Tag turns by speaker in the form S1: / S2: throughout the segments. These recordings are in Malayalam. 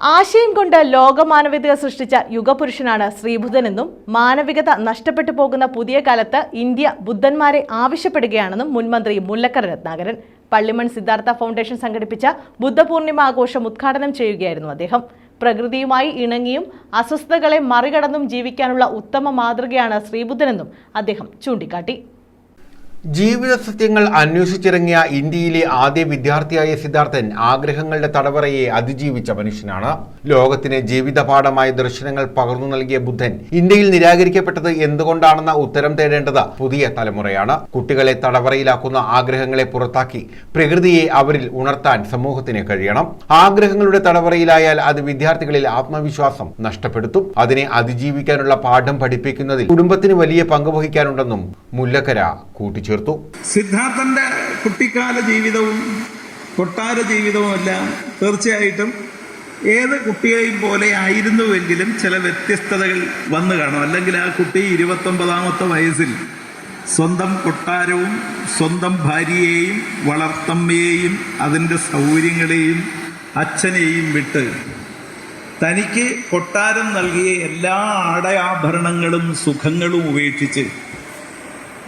S1: ആശയം കൊണ്ട് ലോകമാനവികത സൃഷ്ടിച്ച യുഗപുരുഷനാണ് ശ്രീബുദ്ധനെന്നും മാനവികത നഷ്ടപ്പെട്ടു പോകുന്ന പുതിയ കാലത്ത് ഇന്ത്യ ബുദ്ധന്മാരെ ആവശ്യപ്പെടുകയാണെന്നും മുൻമന്ത്രി മുല്ലക്കര രത്നാകരൻ. പള്ളിമൺ സിദ്ധാർത്ഥ ഫൗണ്ടേഷൻ സംഘടിപ്പിച്ച ബുദ്ധപൂർണിമ ആഘോഷം ഉദ്ഘാടനം ചെയ്യുകയായിരുന്നു അദ്ദേഹം. പ്രകൃതിയുമായി ഇണങ്ങിയും അസ്വസ്ഥതകളെ മറികടന്നും ജീവിക്കാനുള്ള ഉത്തമ മാതൃകയാണ് ശ്രീബുദ്ധനെന്നും അദ്ദേഹം ചൂണ്ടിക്കാട്ടി.
S2: ജീവിത സത്യങ്ങൾ അന്വേഷിച്ചിറങ്ങിയ ഇന്ത്യയിലെ ആദ്യ വിദ്യാർത്ഥിയായ സിദ്ധാർത്ഥൻ ആഗ്രഹങ്ങളുടെ തടവറയെ അതിജീവിച്ച മനുഷ്യനാണ്. ലോകത്തിന് ജീവിതപാഠമായ ദർശനങ്ങൾ പകർന്നു നൽകിയ ബുദ്ധൻ ഇന്ത്യയിൽ നിരാകരിക്കപ്പെട്ടത് എന്തുകൊണ്ടാണെന്ന ഉത്തരം തേടേണ്ടത് പുതിയ തലമുറയാണ്. കുട്ടികളെ തടവറയിലാക്കുന്ന ആഗ്രഹങ്ങളെ പുറത്താക്കി പ്രകൃതിയെ അവരിൽ ഉണർത്താൻ സമൂഹത്തിന് കഴിയണം. ആഗ്രഹങ്ങളുടെ തടവറയിലായാൽ അത് വിദ്യാർത്ഥികളിൽ ആത്മവിശ്വാസം നഷ്ടപ്പെടുത്തും. അതിനെ അതിജീവിക്കാനുള്ള പാഠം പഠിപ്പിക്കുന്നതിൽ കുടുംബത്തിന് വലിയ പങ്ക് വഹിക്കാനുണ്ടെന്നും മുല്ലക്കര കൂട്ടിച്ചേർത്തു
S3: സിദ്ധാർത്ഥന്റെ കുട്ടിക്കാല ജീവിതവും കൊട്ടാര ജീവിതവും എല്ലാം തീർച്ചയായിട്ടും ഏത് കുട്ടിയെയും പോലെ ആയിരുന്നുവെങ്കിലും ചില വ്യത്യസ്തതകൾ വന്നു കാണും. അല്ലെങ്കിൽ ആ കുട്ടി ഇരുപത്തൊമ്പതാമത്തെ വയസ്സിൽ സ്വന്തം കൊട്ടാരവും സ്വന്തം ഭാര്യയെയും വളർത്തമ്മയെയും അതിന്റെ സൗകര്യങ്ങളെയും അച്ഛനെയും വിട്ട് തനിക്ക് കൊട്ടാരം നൽകിയ എല്ലാ ആടയാഭരണങ്ങളും സുഖങ്ങളും ഉപേക്ഷിച്ച്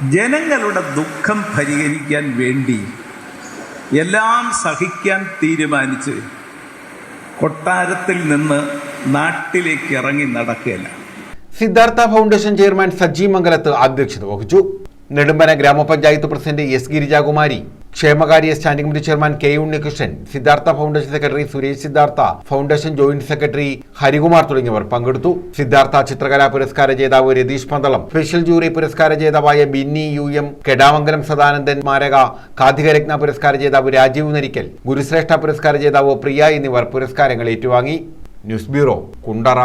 S3: ജനങ്ങളുടെ ദുഃഖം പരിഹരിക്കാൻ വേണ്ടി എല്ലാം സഹിക്കാൻ തീരുമാനിച്ച് കൊട്ടാരത്തിൽ നിന്ന് നാട്ടിലേക്ക് ഇറങ്ങി നടക്കുകയല്ല
S2: സിദ്ധാർത്ഥ ഫൗണ്ടേഷൻ ചെയർമാൻ സജി മംഗലത്ത് അധ്യക്ഷത വഹിച്ചു. നെടുമ്പന ഗ്രാമപഞ്ചായത്ത് പ്രസിഡന്റ് എസ് ഗിരിജാകുമാരി ക്ഷേമകാര്യ standing committee chairman K Unnikrishnan Siddhartha Foundation secretary Suresh Siddhartha Foundation joint secretary Harikumar തുടങ്ങിയവർ പങ്കെടുത്തു. സിദ്ധാർത്ഥ ചിത്രകലാ പുരസ്കാര ജേതാവ് രതീഷ് പന്തളം സ്പെഷ്യൽ ജൂറി പുരസ്കാര ജേതാവായ ബിന്നി യു എം കെടാമംഗലം സദാനന്ദൻ മാരക കാഥികരത്ന പുരസ്കാര ജേതാവ് രാജീവ് നരിക്കൽ ഗുരുശ്രേഷ്ഠ പുരസ്കാര ജേതാവ് പ്രിയ എന്നിവർ പുരസ്കാരങ്ങൾ ഏറ്റുവാങ്ങി. News bureau Kundara.